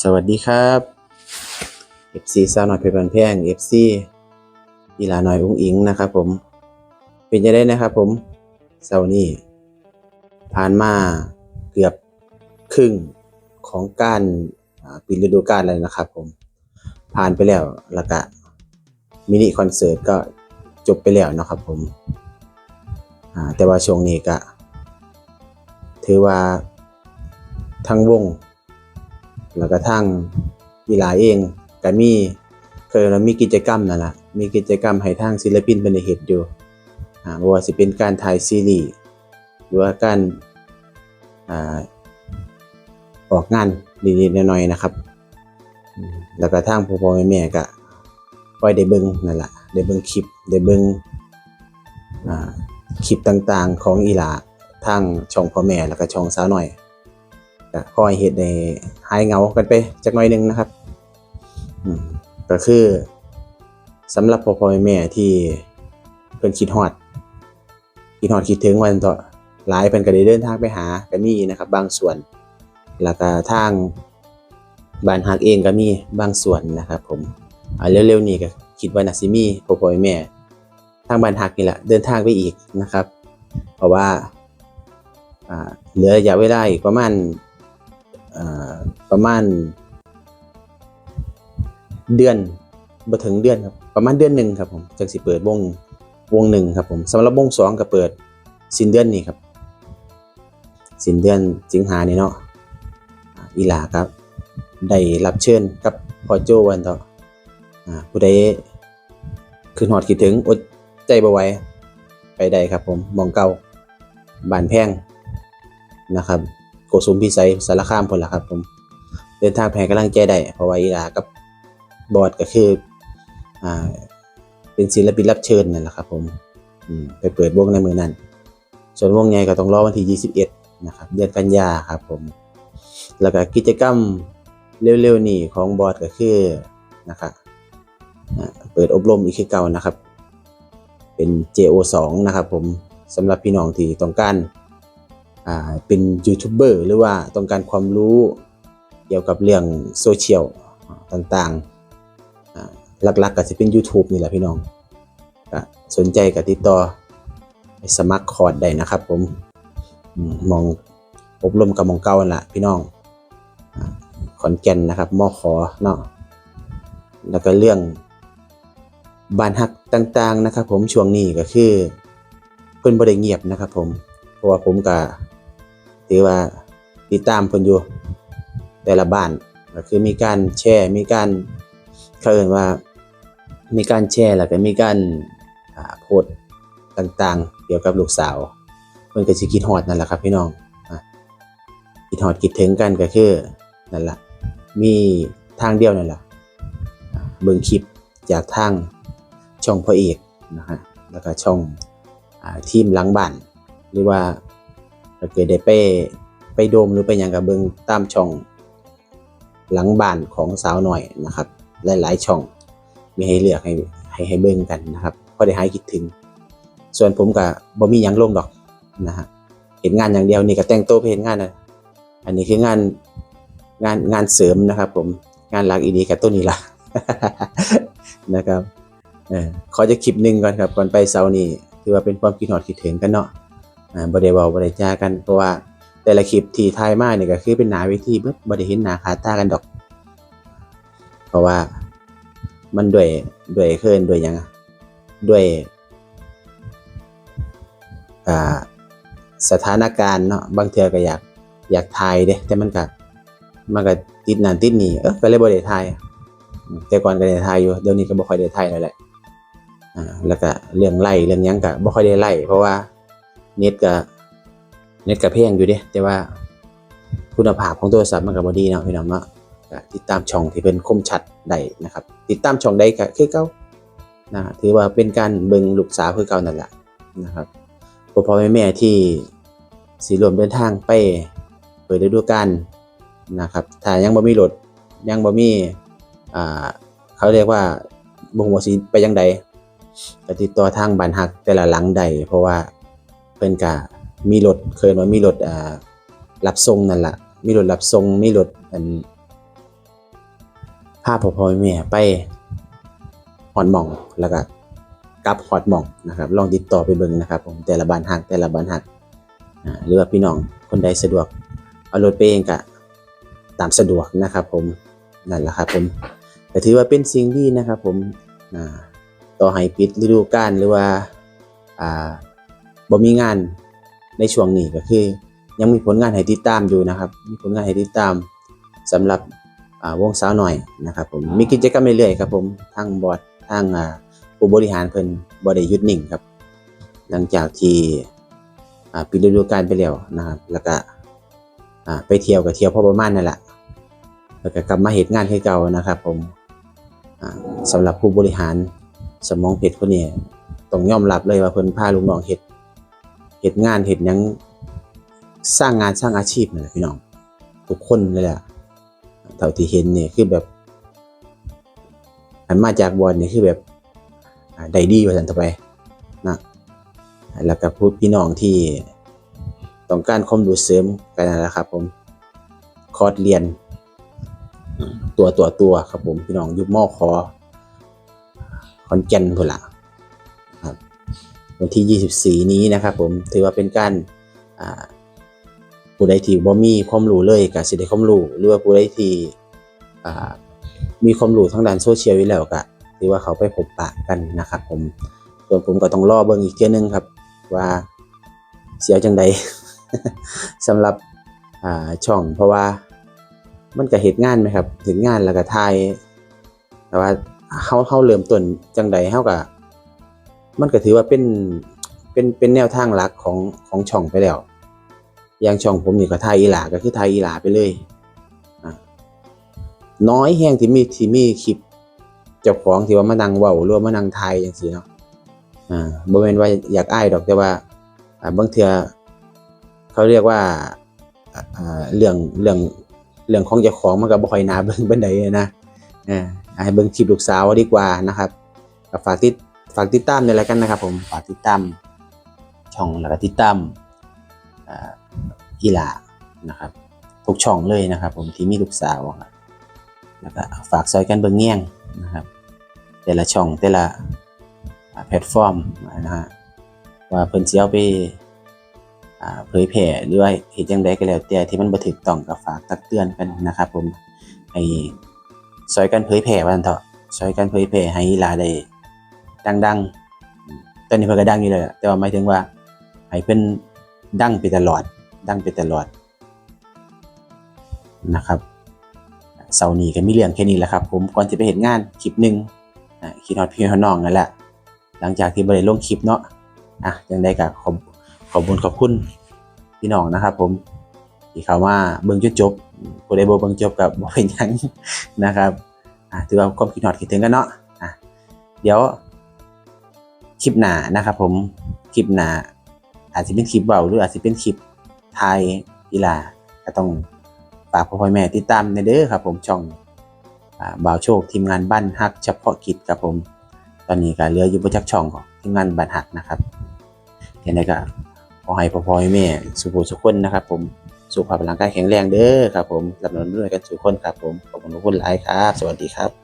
สวัสดีครับ FC สาวน้อยเพชรบันแพง FC อีหลาหน้อยอุ้งอิงนะครับผม เป็นยังไงนะครับผมเสาร์นี้ผ่านมาเกือบครึ่งของการปิดฤดูกาลแล้วนะครับผม ผ่านไปแล้วแล้วก็มินิคอนเสิร์ตก็จบไปแล้วนะครับผมแต่ว่าช่วงนี้ก็ถือว่าทั้งวง แล้วก็ทั้งอีหลาเองก็มีเคยเรามีกิจกรรมนั่นแหละมีกิจกรรมให้ทางศิลปินเป็นเฮ็ดอยู่อ่าว่าสิเป็นการถ่ายซีรีส์หรือว่าการอ่าออกงานนิดๆหน่อยๆนะครับ แล้วก็ทางพ่อๆแม่ก็คอยได้เบิ่งนั่นแหละได้เบิ่งคลิปได้เบิ่งอ่าคลิปต่างๆ ของอีหลาทางช่องพ่อแม่แล้วก็ช่องสาวน้อย ก็คอยเฮ็ดให้หายเหงากันไปจักหน่อยหนึงนะครับก็คือสำหรับพ่อพ่อแม่ที่เพิ่นคิดฮอดคิดฮอดคิดถึงวันต่อหลายเพิ่นก็ได้เดินทางไปหาก็มีนะครับ บางส่วน แล้วก็ทางบ้านฮักเองก็มีบางส่วนนะครับ ผมอ่าเร็วๆนี้ก็คิดว่าน่าสิมีพ่อพ่อแม่ทางบ้านฮักนี่แหละเดินทางไปอีกนะครับ เพราะว่าอ่าเหลือระยะเวลาอีกประมาณ ประมาณ เดือนบ่ถึงเดือนครับ ประมาณเดือนหนึ่งครับผมจังสิเปิดวงวงหนึ่งครับผมสำหรับวงสองก็เปิดสิ้นเดือนนี้ครับสิ้นเดือนสิงหานี่เนาะอีหลาครับ ได้รับเชิญกับพอโจวันต่ออ่าผู้ใดคืนหอดคิดถึงอดใจบ่ไหวไปได้ครับผมมองเก่าบานแพงนะครับ กสุมพิสัยสารคามพนละครับผมเดินทางแพงกำลังใจได้เพราะว่าอีลากับบอดก็คืออ่าเป็นศิลปินรับเชิญนั่นแหละครับผมไปเปิดวงในมือนั้น ส่วนวงใหญ่ก็ต้องรอวันที่ 21 นะครับ เดือนกันยาครับผม แล้วก็กิจกรรมเร็วๆนี้ของบอดก็คือนะครับเปิดอบรมอีกคือเก่านะครับ เป็น JO2 นะครับผมสำหรับพี่น้องที่ต้องการ เป็นยูทูบเบอร์หรือว่าต้องการความรู้เกี่ยวกับเรื่องโซเชียลต่างๆ หลักๆก็จะเป็น YouTube นี่แหละพี่น้องสนใจก็ติดต่อสมัครคอร์สได้นะครับผมอืมองอบรมกับมองเก่านั่นแหละพี่น้องอขอนแก่นนะครับมอขอเนาะแล้วก็เรื่องบ้านฮักต่างๆนะครับ ผมช่วงนี้ก็คือเพิ่นบ่ได้เงียบนะครับ ผมเพราะว่าผมก็ ถือว่าติดตามเพิ่นอยู่แต่ละบ้านก็คือมีการแชร์มีการเขาเรียว่ามีการแชร์แล้วก็มีการอ่าโพสต์ต่างๆ เกี่ยวกับลูกสาวเพิ่นก็สิคิดฮอดนั่นแหละครับพี่น้องอะคิดฮอดคิดถึงกันก็คือนั่นล่ะมีทางเดียวนั่นล่ะอ่าเบิ่งคลิปจากทางช่องพ่อเอกนะฮะแล้วก็ช่องอ่าทีมหลังบ้านหรือว่า ถ้าเกิดได้ไปไปโดมหรือไปหยังกับเบิงตามช่อง หลังบ้านของสาวหน่อยนะครับ หลายๆช่องมีให้เลือกให้ให้ให้เบิ่งกันนะครับพอได้หายคิดถึง ส่วนผมกับบ่มียังลงดอกนะฮะเห็นงานอย่างเดียวนี่ก็แต่งตัวไปเห็นงานนะอันนี้คืองานงานงานเสริมนะครับ ผมงานหลักอีดีกับตัวนี้ละนะครับเออขอจะคลิปหนึ่งก่อนครับก่อนไปเสาร์นี้ถือว่าเป็นความคิดฮอดคิดถึงกันเนาะ บ่ได้เว้าบ่ได้จากันเพราะว่าแต่ละคลิปที่ถ่ายมาเนี่ยก็คือเป็นหนาเวทีเบิดบ่ได้เห็นหนาคาตากันดอก เพราะว่ามันด้วยด้วยเคินด้วยยังด้วยสถานการณ์เนาะบางเทือก็อยากอยากถ่ายเด้แต่มันก็มันก็ติดนั่นติดหนีเออก็เลยบ่ได้ถ่ายแต่ก่อนก็ได้ถ่ายอยู่เดี๋ยวนี้ก็บ่ค่อยได้ถ่ายแล้วแหละอ่าแล้วก็เรื่องไล่เรื่องยังก็บ่ค่อยได้ไล่เพราะว่า เน็ตก็เน็ตก็แพงอยู่เด้แต่ว่าคุณภาพของโทรศัพท์มันก็บ่ดีเนาะพี่น้องเนาะติดตามช่องที่เป็นคมชัดได้นะครับ ติดตามช่องใดก็คือเก่านะถือว่าเป็นการเบิ่งลูกสาวคือเก่านั่นแหละนะครับพ่อพ่อแม่แม่ที่สิรวมเดินทางไปเปิดฤดูกาลนะครับถ้ายังบ่มีรถยังบ่มีอ่าเขาเรียกว่าบ่ฮู้ว่าสิไปจังใดก็ติดต่อทางบ้านฮักแต่ละหลังใดเพราะว่า พิ่นก็มีรถเคยว่ามีรถอ่ารับส่งนั่นล่ะ มีรถรับส่งมีรถอันพาพ่อพ่อแม่ไปฮอดหม่องแล้วก็กลับฮอดหม่องนะครับ ลองติดต่อไปเบิ่งนะครับ ผมแต่ละบ้านฮักแต่ละบ้านฮักหรือว่าพี่น้องคนใดสะดวกเอารถไปเองก็ตามสะดวกนะครับ ผมนั่นแหละครับผมก็ถือว่าเป็นสิ่งดีนะครับ ผมต่อให้ปิดฤดูกาลหรือว่าอ่า บ่มีงานในช่วงนี้ก็คือ ยังมีผลงานให้ติดตามอยู่นะครับ มีผลงานให้ติดตามสำหรับอ่าวงสาวหน่อยนะครับผมมีกิจกรรมเรื่อยๆครับผมทางบอร์ดทางอ่าผู้บริหารเพิ่นบ่ได้หยุดนิ่งครับ หลังจากที่อ่าปิดฤดูกาลไปแล้วนะครับ แล้วก็อ่าไปเที่ยวก็เที่ยวพอประมาณนั่นแหละแล้วก็กลับมาเหตุงานให้เก่านะครับ ผมอ่าสำหรับผู้บริหารสมองเพชรคนนี้ต้องยอมรับเลยว่าเพิ่นพาลูกน้องเฮ็ด เฮ็ดงานเฮ็ดหยังสร้างงานสร้างอาชีพน่ะพี่น้อง ทุกคนเลยแหละเท่าที่เห็นเนี่ยคือแบบอันมาจากบอลเนี่ยคือแบบได้ดีว่าสันต่อไปนะแล้วก็พูดพี่น้องที่ต้องการความรู้เสริมกันนั่นแหละครับ ผมคอร์สเรียน ตัวตัวตัวครับผมพี่น้องยุบมอคอคอนแก่นพุ่นละ วันที่ 24 นี้นะครับผมถือว่าเป็นการผู้ใดที่บ่มีความรู้เลยก็สิได้ความรู้หรือว่าผู้ใดที่มีความรู้ทางด้านโซเชียลอยู่แล้วก็ถือว่าเขาไปพบปะกันนะครับ ผมส่วนผมก็ต้องรอเบิ่งอีกเทื่อนึงครับ ว่าเสียวจังใดสำหรับช่องเพราะว่ามันก็เฮ็ดงานไหมครับเฮ็ดงานแล้วก็ถ่ายแต่ว่าเฮาเฮาเริ่มต้นจังใดเฮาก็ มันก็ถือว่าเป็นเป็นเป็นแนวทางหลักของของช่องไปแล้ว อย่างช่องผมนี่ก็ไทยอีหลาก็คือไทยอีหลาไปเลยน้อยแห้งที่มีที่มีคลิปเจ้าของที่ว่ามานั่งเว้าหรือว่ามานั่งไทยจังซี่เนาะอ่าบ่แม่นว่าอยากอ้ายดอกแต่ว่าอ่าบางเทื่อเขาเรียกว่าอ่าเรื่องเรื่องเรื่องของเจ้าของมันก็บ่ค่อยน่าเบิ่งปานใดนะอ่าให้เบิ่งคลิปลูกสาวดีกว่านะครับก็ฝากติด ฝากติดตามด้วยแล้วกันนะครับ ผมฝากติดตามช่องแล้วก็ติดตามอ่ากีฬานะครับทุกช่องเลยนะครับ ผมที่มีลูกสาวแล้วก็ฝากซอยกันเบิ่งแง่งนะครับ แต่ละช่องแต่ละแพลตฟอร์มนะฮะว่าเพิ่นสิเอาไปเผยแพร่หรือว่าเฮ็ดจังไดก็แล้วแต่ที่มันบ่ถูกต้องก็ฝากตักเตือนกันนะครับ ผมให้ซอยกันเผยแพร่วันเถาะซอยกันเผยแพร่ให้อีหลาได้ ดังๆตอนนี้เพิ่นก็ดังอยู่แล้วแต่ว่าหมายถึงว่าให้เพิ่นดังไปตลอด ดังไปตลอดนะครับเสาร์นี้ก็มีเรื่องแค่นี้แหละครับ ผมก่อนจะไปเห็นงานคลิปหนึ่งอ่าคิดฮอดพี่ฮอดน้องนั่นแหละหลังจากที่บ่ได้ลงคลิปเนาะอะยังได้ก็ขอบขอบคุณขอบคุณพี่น้องนะครับผมที่เข้ามาเบิ่งจนจบผู้ใดบ่เบิ่งจบก็บ่เป็นหยังนะครับอะถือว่าความคิดฮอดคิดถึงกันเนาะอะเดี๋ยว คลิปหนานะครับผมคลิปหนาอาจจะเป็นคลิปเบาหรืออาจจะเป็นคลิปไทยกีฬาก็ต้องฝากพ่อพ่อแม่ติดตามในเด้อครับผมช่องบ่าวโชคทีมงานบ้านฮักเฉพาะกิจครับผม ตอนนี้ก็เหลืออยู่ประจักช่องของทีมงานบ้านฮักนะครับยังไงก็ขอให้พ่อพ่อแม่สุขสุขคนนะครับ ผมสุขภาพร่างกายแข็งแรงเด้อครับผมรับนนด้วยกันสุขคนครับผมขอบคุณทุกคนหลายครับ สวัสดีครับ